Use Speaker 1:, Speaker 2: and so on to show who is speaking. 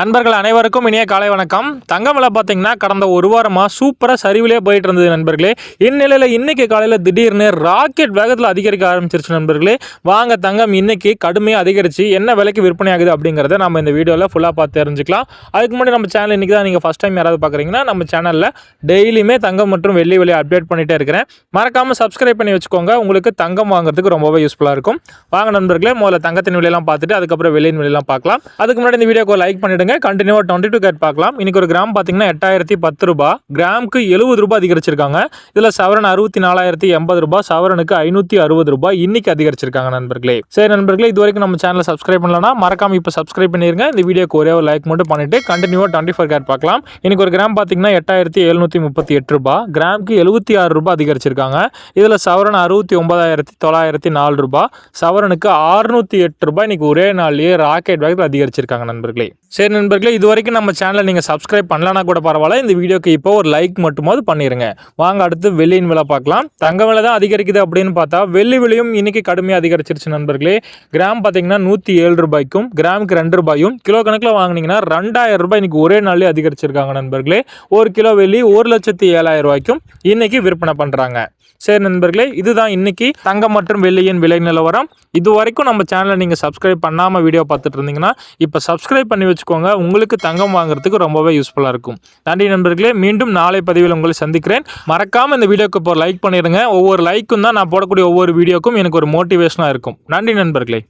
Speaker 1: நண்பர்கள் அனைவருக்கும் இனிய காலை வணக்கம். தங்கம் விலை பார்த்தீங்கன்னா கடந்த ஒரு வாரமாக சூப்பராக சரிவிலே போயிட்டு இருந்தது நண்பர்களே. இந்நிலையில் இன்றைக்கி காலையில் திடீர்னு ராக்கெட் வேகத்தில் அதிகரிக்க ஆரம்பிச்சிருச்சு நண்பர்களே. வாங்க தங்கம் இன்னைக்கு கடுமையாக அதிகரித்து என்ன விலைக்கு விற்பனை ஆகுது அப்படிங்கிறத நம்ம இந்த வீடியோவில் ஃபுல்லாக பார்த்து தெரிஞ்சுக்கலாம். அதுக்கு முன்னாடி நம்ம சேனல் இன்றைக்கி தான் நீங்கள் ஃபஸ்ட் டைம் யாராவது பார்க்குறீங்கன்னா நம்ம சேனலில் டெய்லியுமே தங்கம் மற்றும் வெள்ளி விலையை அப்டேட் பண்ணிகிட்டே இருக்கிறேன். மறக்காமல் சப்ஸ்கிரைப் பண்ணி வச்சுக்கோங்க. உங்களுக்கு தங்கம் வாங்குறதுக்கு ரொம்பவே யூஸ்ஃபுல்லாக இருக்கும். வாங்க நண்பர்களே முதல்ல தங்கத்தின் விலையெல்லாம் பார்த்துட்டு அதுக்கப்புறம் வெளியின் விலையெல்லாம் பார்க்கலாம். அதுக்கு முன்னாடி இந்த வீடியோக்கு லைக் பண்ணிடுங்க கண்டினியூவா டுவெண்ட்டி டூ கேட் பார்க்கலாம். இன்னைக்கு ஒரு கிராம் பார்த்தீங்கன்னா எட்டாயிரத்தி பத்து ரூபாய் கிராமுக்கு எழுபது ரூபாய் அதிகரிச்சிருக்காங்க. இதில் சவரன் அறுபத்தி நாலாயிரத்தி எண்பது ரூபாய் சவரனுக்கு ஐநூற்றி அறுபது ரூபாய் இன்னைக்கு அதிகரிச்சிருக்காங்க நண்பர்களே. சரி நண்பர்களே இது வரைக்கும் நம்ம சேனலை சப்ஸ்கிரைப் பண்ணலன்னா மறக்காம இப்போ சப்ஸ்கிரைப் பண்ணிருங்க. இந்த வீடியோக்கு ஒரே ஒரு லைக் மட்டும் பண்ணிட்டு கண்டினியூவா டுவெண்ட்டி ஃபோர் கேட் பார்க்கலாம். இன்னைக்கு ஒரு கிராம் பார்த்தீங்கன்னா எட்டாயிரத்தி எழுநூற்றி முப்பத்தி எட்டு ரூபாய் கிராமுக்கு எழுபத்தி ஆறு ரூபாய் அதிகரிச்சிருக்காங்க. இதில் சவரன் அறுபத்தி ஒன்பதாயிரத்தி தொள்ளாயிரத்தி நாலு ரூபாய் சவரனுக்கு அறுநூத்தி எட்டு ரூபாய் இன்னைக்கு ஒரே நாள்லயே ராக்கெட் வேகத்தில் அதிகரிச்சிருக்காங்க நண்பர்களே. சரி நண்பர்களே இது வரைக்கும் நம்ம சேனலை நீங்கள் சப்ஸ்கிரைப் பண்ணலனா கூட பரவாயில்ல. இந்த வீடியோக்கு இப்போ ஒரு லைக் மட்டுமாவது பண்ணிடுங்க வாங்க அடுத்து வெள்ளியின் விலை பார்க்கலாம். தங்க விலை தான் அதிகரிக்குது அப்படின்னு பார்த்தா வெள்ளி விலையும் இன்னைக்கு கடுமையாக அதிகரிச்சிருச்சு நண்பர்களே. கிராம் பார்த்தீங்கன்னா நூற்றி ஏழு ரூபாய்க்கும் கிராமுக்கு ரெண்டு ரூபாயும் கிலோ கணக்கில் வாங்குனீங்கன்னா ரெண்டாயிரம் ரூபாய் இன்னைக்கு ஒரே நாள்லேயே அதிகரிச்சிருக்காங்க நண்பர்களே. ஒரு கிலோ வெள்ளி ஒரு லட்சத்தி ஏழாயிரம் ரூபாய்க்கும் இன்னைக்கு விற்பனை பண்ணுறாங்க சரி நண்பர்களே இதுதான் இன்னைக்கு தங்கம் மற்றும் வெள்ளியின் விலை நிலவரம். இது வரைக்கும் நம்ம சேனலை நீங்கள் சப்ஸ்கிரைப் பண்ணாமல் வீடியோ பார்த்துட்டு இருந்தீங்கன்னா இப்போ சப்ஸ்கிரைப் பண்ணி வச்சுக்கோங்க. உங்களுக்கு தங்கம் வாங்குறதுக்கு ரொம்பவே யூஸ்ஃபுல்லாக இருக்கும். நன்றி நண்பர்களே மீண்டும் நாளை பதிவில் உங்களை சந்திக்கிறேன். மறக்காமல் இந்த வீடியோக்கு இப்போ லைக் பண்ணிடுங்க. ஒவ்வொரு லைக்கும் தான் நான் போடக்கூடிய ஒவ்வொரு வீடியோக்கும் எனக்கு ஒரு மோட்டிவேஷனாக இருக்கும். நன்றி நண்பர்களே.